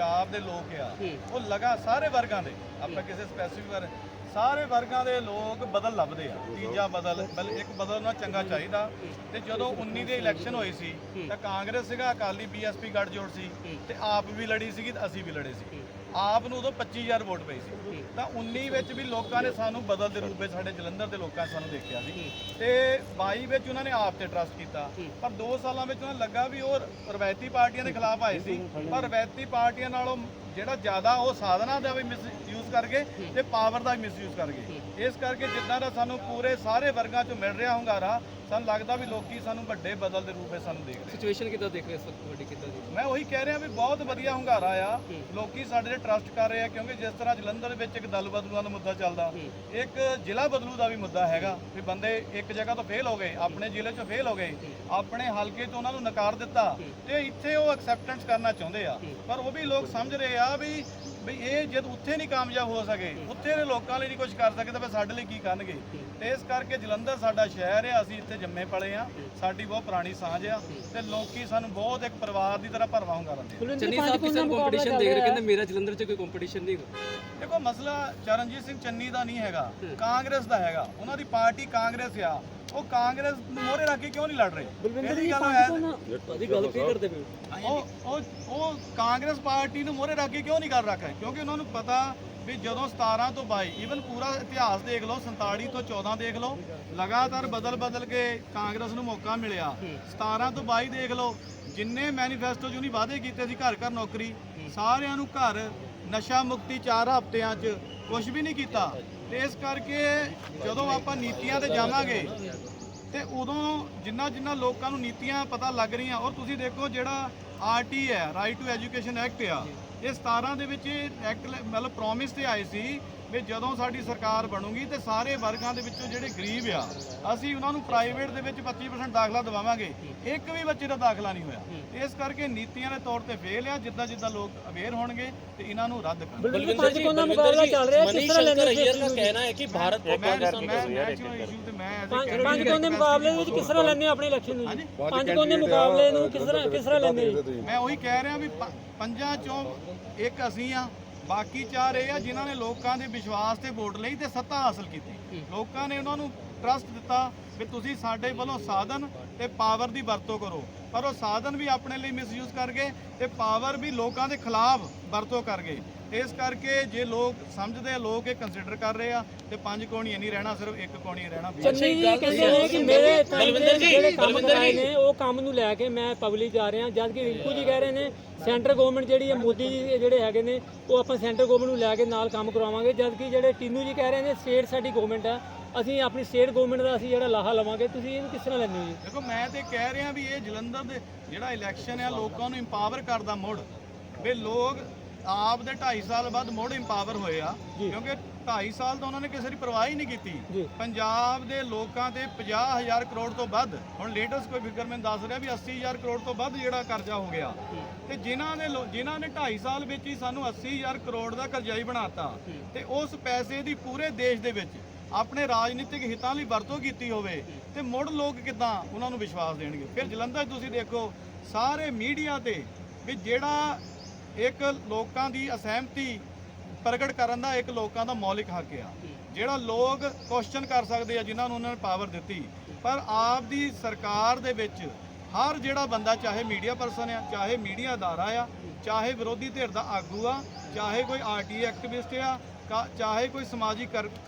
ਪੰਜਾਬ ਦੇ ਲੋਕ ਆ। ਉਹ ਲਗਾ ਸਾਰੇ ਵਰਗਾਂ ਦੇ ਆਪਾਂ ਕਿਸੇ ਸਪੈਸੀਫਿਕ ਵਰ ਸਾਰੇ ਵਰਗਾਂ ਦੇ ਲੋਕ ਬਦਲ ਲੱਭਦੇ ਆ। ਤੀਜਾ ਬਦਲ, ਬਲ ਇੱਕ ਬਦਲ ਨਾਲ ਚੰਗਾ ਚਾਹੀਦਾ। ਤੇ ਜਦੋਂ 19 ਦੇ ਇਲੈਕਸ਼ਨ ਹੋਏ ਸੀ, ਤਾਂ ਕਾਂਗਰਸ ਸੀਗਾ, ਅਕਾਲੀ ਬੀਐਸਪੀ ਗੱਠਜੋੜ ਸੀ, ਤੇ ਆਪ ਵੀ ਲੜੀ ਸੀਗੀ ਤੇ ਅਸੀਂ ਵੀ ਲੜੇ ਸੀ। ਆਪ ਨੂੰ ਉਦੋਂ 25000 ਵੋਟ ਪਈ ਸੀ। ਤਾਂ 19 ਵਿੱਚ ਵੀ ਲੋਕਾਂ ਨੇ ਸਾਨੂੰ ਬਦਲ ਦੇ ਰੂਪ ਵਿੱਚ ਸਾਡੇ ਜਲੰਧਰ ਦੇ ਲੋਕਾਂ ਨੇ ਸਾਨੂੰ ਦੇਖਿਆ ਸੀ। ਤੇ 22 ਵਿੱਚ ਉਹਨਾਂ ਨੇ ਆਪ ਤੇ ਟਰਸਟ ਕੀਤਾ। ਪਰ 2 ਸਾਲਾਂ ਵਿੱਚ ਉਹਨਾਂ ਨੂੰ ਲੱਗਾ ਵੀ ਉਹ ਰਵਾਇਤੀ ਪਾਰਟੀਆਂ ਦੇ ਖਿਲਾਫ ਆਏ ਸੀ। ਪਰ ਰਵਾਇਤੀ ਪਾਰਟੀਆਂ ਨਾਲੋਂ ਜਿਹੜਾ ਜ਼ਿਆਦਾ ਉਹ ਸਾਧਨਾ ਦਾ ਵੀ ਮਿਸਯੂਜ਼ ਕਰ ਗਏ ਤੇ ਪਾਵਰ ਦਾ ਵੀ ਮਿਸਯੂਜ਼ ਕਰ ਗਏ ਇਸ ਕਰਕੇ ਜਿੱਦਾਂ ਦਾ ਸਾਨੂੰ ਪੂਰੇ ਸਾਰੇ ਵਰਗਾਂ 'ਚੋਂ ਮਿਲ ਰਿਹਾ ਹੁੰਗਾਰਾ ਸਾਨੂੰ ਲੱਗਦਾ ਵੀ ਲੋਕੀ ਸਾਨੂੰ ਵੱਡੇ ਬਦਲ ਦੇ ਰੂਪ ਵਿੱਚ ਸਾਨੂੰ ਦੇਖ ਰਹੇ ਸਿਚੁਏਸ਼ਨ ਕਿੱਦਾਂ ਦੇਖ ਰਹੇ ਵਕਤ ਤੁਹਾਡੀ? ਕਿੱਦਾਂ ਦੀ? ਮੈਂ ਉਹੀ ਕਹਿ ਰਿਹਾ ਵੀ ਬਹੁਤ ਵਧੀਆ ਹੁੰਗਾਰਾ ਆ। ਲੋਕੀ ਸਾਡੇ ਤੇ ਟਰਸਟ ਕਰ ਰਹੇ ਆ ਕਿਉਂਕਿ ਜਿਸ ਤਰ੍ਹਾਂ ਜਲੰਧਰ ਵਿੱਚ ਇੱਕ ਦਲ ਬਦਲੂਆਂ ਦਾ ਮੁੱਦਾ ਚੱਲਦਾ ਇੱਕ ਜ਼ਿਲ੍ਹਾ ਬਦਲੂ ਦਾ ਵੀ ਮੁੱਦਾ ਹੈਗਾ ਵੀ ਬੰਦੇ ਇੱਕ ਜਗ੍ਹਾ ਤੋਂ ਫੇਲ ਹੋ ਗਏ ਆਪਣੇ ਜ਼ਿਲ੍ਹੇ 'ਚੋਂ ਫੇਲ ਹੋ ਗਏ ਆਪਣੇ ਹਲਕੇ ਤੋਂ ਉਹਨਾਂ ਨੂੰ ਨਕਾਰ ਦਿੱਤਾ ਤੇ ਇੱਥੇ ਉਹ ਐਕਸੈਪਟੈਂਸ ਕਰਨਾ ਚਾਹੁੰਦੇ ਆ। ਪਰ ਉਹ ਵੀ ਲੋਕ ਸਮਝ ਰਹੇ ਆ ਵੀ ਵੀ ਇਹ ਜਦ ਉੱਥੇ ਨਹੀਂ ਕਾਮਯਾਬ ਹੋ ਸਕੇ ਉੱਥੇ ਦੇ ਲੋਕਾਂ ਲਈ ਨਹੀਂ ਕੁਝ ਕਰ ਸਕੇ ਤਾਂ ਫਿਰ ਸਾਡੇ ਲਈ ਕੀ ਕਰਨਗੇ? ਤੇ ਇਸ ਕਰਕੇ ਜਲੰਧਰ ਸਾਡਾ ਸ਼ਹਿਰ ਹੈ ਅਸੀਂ ਇੱਥੇ ਜੰਮੇ ਪਲੇ ਆ ਸਾਡੀ ਬਹੁਤ ਪੁਰਾਣੀ ਸਾਂਝ ਆ ਤੇ ਲੋਕੀ ਸਾਨੂੰ ਬਹੁਤ ਇੱਕ ਪਰਿਵਾਰ ਦੀ ਤਰ੍ਹਾਂ ਭਰਵਾ ਹੁੰਗਾ ਰਹਿੰਦੇ ਆ। ਚੰਨੀ ਸਾਹਿਬ ਕਿਸੇ ਨੂੰ ਕੰਪੀਟੀਸ਼ਨ ਦੇਖ ਰਹੇ ਕਹਿੰਦੇ ਮੇਰਾ ਜਲੰਧਰ 'ਚ ਕੋਈ ਕੰਪੀਟੀਸ਼ਨ ਨਹੀਂ ਦੇਖੋ ਮਸਲਾ ਚਰਨਜੀਤ ਸਿੰਘ ਚੰਨੀ ਦਾ ਨਹੀਂ ਹੈਗਾ ਕਾਂਗਰਸ ਦਾ ਹੈਗਾ ਉਹਨਾਂ ਦੀ ਪਾਰਟੀ ਕਾਂਗਰਸ ਆ ਉਹ ਕਾਂਗਰਸ ਨੂੰ ਮੋਹਰੇ ਰੱਖ ਕੇ ਕਿਉਂ ਨਹੀਂ ਲੜ ਰਹੇ? ਗੱਲ ਹੈ ਭਾਜੀ ਗੱਲ ਕੀ ਕਰਦੇ ਪਏ ਉਹ ਉਹ ਉਹ ਕਾਂਗਰਸ ਪਾਰਟੀ ਨੂੰ ਮੋਹਰੇ ਰੱਖ ਕੇ ਕਿਉਂ ਨਹੀਂ ਕਰ ਰੱਖਿਆ ਕਿਉਂਕਿ ਉਹਨਾਂ ਨੂੰ ਪਤਾ ਵੀ ਜਦੋਂ 17 ਤੋਂ 22 ਈਵਨ ਪੂਰਾ ਇਤਿਹਾਸ ਦੇਖ ਲਓ 47 ਤੋਂ 14 ਦੇਖ ਲਓ ਲਗਾਤਾਰ ਬਦਲ ਬਦਲ ਕੇ ਕਾਂਗਰਸ ਨੂੰ ਮੌਕਾ ਮਿਲਿਆ। 17 ਤੋਂ 22 ਦੇਖ ਲਓ ਜਿੰਨੇ ਮੈਨੀਫੈਸਟੋ ਉਹਨੇ ਵਾਅਦੇ ਕੀਤੇ ਸੀ ਘਰ ਘਰ ਨੌਕਰੀ ਸਾਰਿਆਂ ਨੂੰ ਘਰ ਨਸ਼ਾ ਮੁਕਤੀ 4 ਹਫ਼ਤਿਆਂ 'ਚ ਕੁਝ ਵੀ ਨਹੀਂ ਕੀਤਾ। ਤੇ ਇਸ ਕਰਕੇ ਜਦੋਂ ਆਪਾਂ ਨੀਤੀਆਂ ਤੇ ਜਾਵਾਂਗੇ ਤੇ ਉਦੋਂ ਜਿੰਨਾ ਜਿੰਨਾ ਲੋਕਾਂ ਨੂੰ ਨੀਤੀਆਂ ਪਤਾ ਲੱਗ ਰਹੀਆਂ, ਔਰ ਤੁਸੀਂ ਦੇਖੋ ਜਿਹੜਾ ਆਰਟੀ ਹੈ ਰਾਈਟ ਟੂ ਐਜੂਕੇਸ਼ਨ ਐਕਟ ਆ, ਇਹ 17 ਦੇ ਵਿੱਚ ਐਕਟ ਮਤਲਬ ਪ੍ਰੋਮਿਸ ਤੇ ਆਏ ਸੀ ਵੀ ਜਦੋਂ ਸਾਡੀ ਸਰਕਾਰ ਬਣੂਗੀ ਤੇ ਸਾਰੇ ਵਰਗਾਂ ਦੇ ਵਿੱਚੋਂ ਜਿਹੜੇ ਗਰੀਬ ਆ ਅਸੀਂ ਉਹਨਾਂ ਨੂੰ ਪ੍ਰਾਈਵੇਟ ਦੇ ਵਿੱਚ 25% ਦਾਖਲਾ ਦਵਾਵਾਂਗੇ। ਇੱਕ ਵੀ ਬੱਚੇ ਦਾ ਦਾਖਲਾ ਨਹੀਂ ਹੋਇਆ। ਇਸ ਕਰਕੇ ਨੀਤੀਆਂ ਦੇ ਤੌਰ ਤੇ ਫੇਲ ਆ ਜਿੱਦਾਂ ਜਿੱਦਾਂ ਲੋਕ ਅਵੇਅਰ ਹੋਣਗੇ ਤੇ ਇਹਨਾਂ ਨੂੰ ਰੱਦ ਕਰ ਬਲਵਿੰਦਰ ਜੀ ਉਹਨਾਂ ਮੁਕਾਬਲਾ ਚੱਲ ਰਿਹਾ ਕਿਸ ਤਰ੍ਹਾਂ ਲੈਣੇ ਅਈਅਰ ਮੈਂ ਉਹੀ ਕਹਿ ਰਿਹਾ ਵੀ ਪੰਜਾਂ ਚੋਂ ਇੱਕ ਅਸੀਂ ਆ ਬਾਕੀ ਚਾਰ ਇਹ ਆ ਜਿਨ੍ਹਾਂ ਨੇ ਲੋਕਾਂ ਦੇ ਵਿਸ਼ਵਾਸ ਤੇ ਵੋਟ ਲਈ ਤੇ ਸੱਤਾ ਹਾਸਲ ਕੀਤੀ। ਲੋਕਾਂ ਨੇ ਉਹਨਾਂ ਨੂੰ ਟਰਸਟ ਦਿੱਤਾ ਵੀ ਤੁਸੀਂ ਸਾਡੇ ਵੱਲੋਂ ਸਾਧਨ ਤੇ ਪਾਵਰ ਦੀ ਵਰਤੋਂ ਕਰੋ। ਪਰ ਉਹ ਸਾਧਨ ਵੀ ਆਪਣੇ ਲਈ ਮਿਸਯੂਜ਼ ਕਰ ਗਏ ਤੇ ਪਾਵਰ ਵੀ ਲੋਕਾਂ ਦੇ ਖਿਲਾਫ ਵਰਤੋਂ ਕਰ ਗਏ। ਇਸ ਕਰਕੇ ਜੇ ਲੋਕ ਸਮਝਦੇ ਆ ਲੋਕ ਇਹ ਕੰਸੀਡਰ ਕਰ ਰਹੇ ਆ ਤੇ ਪੰਜ ਕੋਣੀਆਂ ਨਹੀਂ ਰਹਿਣਾ ਸਿਰਫ ਇੱਕ ਕੋਣੀ ਰਹਿਣਾ ਚੰਨੀ ਜੀ ਕਹਿੰਦੇ ਨੇ ਕਿ ਮੇਰੇ time ਦੇ ਜਿਹੜੇ ਕੰਮ ਕਰਾਏ ਨੇ ਉਹ ਕੰਮ ਨੂੰ ਲੈ ਕੇ ਮੈਂ ਪਬਲਿਕ ਆ ਰਿਹਾ ਜਦ ਕਿ ਰਿੰਕੂ ਜੀ ਕਹਿ ਰਹੇ ਨੇ ਸੈਂਟਰ ਗਵਰਨਮੈਂਟ ਜਿਹੜੀ ਹੈ ਮੋਦੀ ਜੀ ਜਿਹੜੇ ਹੈਗੇ ਨੇ ਉਹ ਆਪਾਂ ਸੈਂਟਰ ਗਵਰਨਮੈਂਟ ਨੂੰ ਲੈ ਕੇ ਨਾਲ ਕੰਮ ਕਰਵਾਵਾਂਗੇ ਜਦ ਕਿ ਜਿਹੜੇ ਟੀਨੂ ਜੀ ਕਹਿ ਰਹੇ ਨੇ ਸਟੇਟ ਸਾਡੀ ਗਵਰਨਮੈਂਟ ਆ ਅਸੀਂ ਆਪਣੀ ਸਟੇਟ ਗਵਰਨਮੈਂਟ ਦਾ ਅਸੀਂ ਜਿਹੜਾ ਲਾਹਾ ਲਵਾਂਗੇ ਤੁਸੀਂ ਇਹਨੂੰ ਕਿਸ ਤਰ੍ਹਾਂ ਲੈਂਦੇ ਹੋ ਜੀ? ਦੇਖੋ ਮੈਂ ਤੇ ਕਹਿ ਰਿਹਾ ਵੀ ਇਹ ਜਲੰਧਰ ਦੇ ਜਿਹੜਾ ਇਲੈਕਸ਼ਨ ਆ ਲੋਕਾਂ ਨੂੰ ਇੰਪਾਵਰ ਕਰਦਾ ਮੁੜ ਵੀ ਲੋਕ ਆਪ ਦੇ 2.5 ਸਾਲ ਬਾਅਦ ਮੁੜ ਇੰਪਾਵਰ ਹੋਏ ਆ ਕਿਉਂਕਿ 2.5 ਸਾਲ ਤਾਂ ਉਹਨਾਂ ਨੇ ਕਿਸੇ ਦੀ ਪਰਵਾਹ ਹੀ ਨਹੀਂ ਕੀਤੀ। ਪੰਜਾਬ ਦੇ ਲੋਕਾਂ ਤੇ 50000 ਕਰੋੜ ਤੋਂ ਵੱਧ ਹੁਣ ਲੇਟੈਸਟ ਕੋਈ ਫਿਗਰ ਮੈਨੂੰ ਦੱਸ ਰਿਹਾ ਵੀ 80000 ਕਰੋੜ ਤੋਂ ਵੱਧ ਜਿਹੜਾ ਕਰਜ਼ਾ ਹੋ ਗਿਆ। ਤੇ ਜਿਨ੍ਹਾਂ ਨੇ ਜਿਨ੍ਹਾਂ ਨੇ 2.5 ਸਾਲ ਵਿੱਚ ਹੀ ਸਾਨੂੰ 80000 ਕਰੋੜ ਦਾ ਕਰਜ਼ਾਈ ਬਣਾਤਾ ਤੇ ਉਸ ਪੈਸੇ ਦੀ ਪੂਰੇ ਦੇਸ਼ ਦੇ ਵਿੱਚ ਆਪਣੇ ਰਾਜਨੀਤਿਕ ਹਿੱਤਾਂ ਲਈ ਵਰਤੋਂ ਕੀਤੀ ਹੋਵੇ ਤੇ ਮੁੜ ਲੋਕ ਕਿਦਾਂ ਉਹਨਾਂ ਨੂੰ ਵਿਸ਼ਵਾਸ ਦੇਣਗੇ? ਫਿਰ ਜਲੰਧਰ ਤੁਸੀਂ ਦੇਖੋ ਸਾਰੇ ਮੀਡੀਆ ਤੇ ਵੀ ਜਿਹੜਾ ਇੱਕ ਲੋਕਾਂ ਦੀ ਅਸਹਿਮਤੀ ਪ੍ਰਗਟ ਕਰਨ ਦਾ ਇੱਕ ਲੋਕਾਂ ਦਾ ਮੌਲਿਕ ਹੱਕ ਆ। ਜਿਹੜਾ ਲੋਕ ਕੁਐਸਚਨ ਕਰ ਸਕਦੇ ਆ, ਜਿਨ੍ਹਾਂ ਨੂੰ ਉਹਨਾਂ ਨੇ ਪਾਵਰ ਦਿੱਤੀ। ਪਰ ਆਪ ਦੀ ਸਰਕਾਰ ਦੇ ਵਿੱਚ ਹਰ ਜਿਹੜਾ ਬੰਦਾ, ਚਾਹੇ ਮੀਡੀਆ ਪਰਸਨ ਆ, ਚਾਹੇ ਮੀਡੀਆ ਅਦਾਰਾ ਆ, ਚਾਹੇ ਵਿਰੋਧੀ ਧਿਰ ਦਾ ਆਗੂ ਆ, ਚਾਹੇ ਕੋਈ ਆਰਟੀ ਐਕਟਿਵਿਸਟ ਆ, ਕਾ- ਚਾਹੇ ਕੋਈ ਸਮਾਜਿਕ ਕਰ-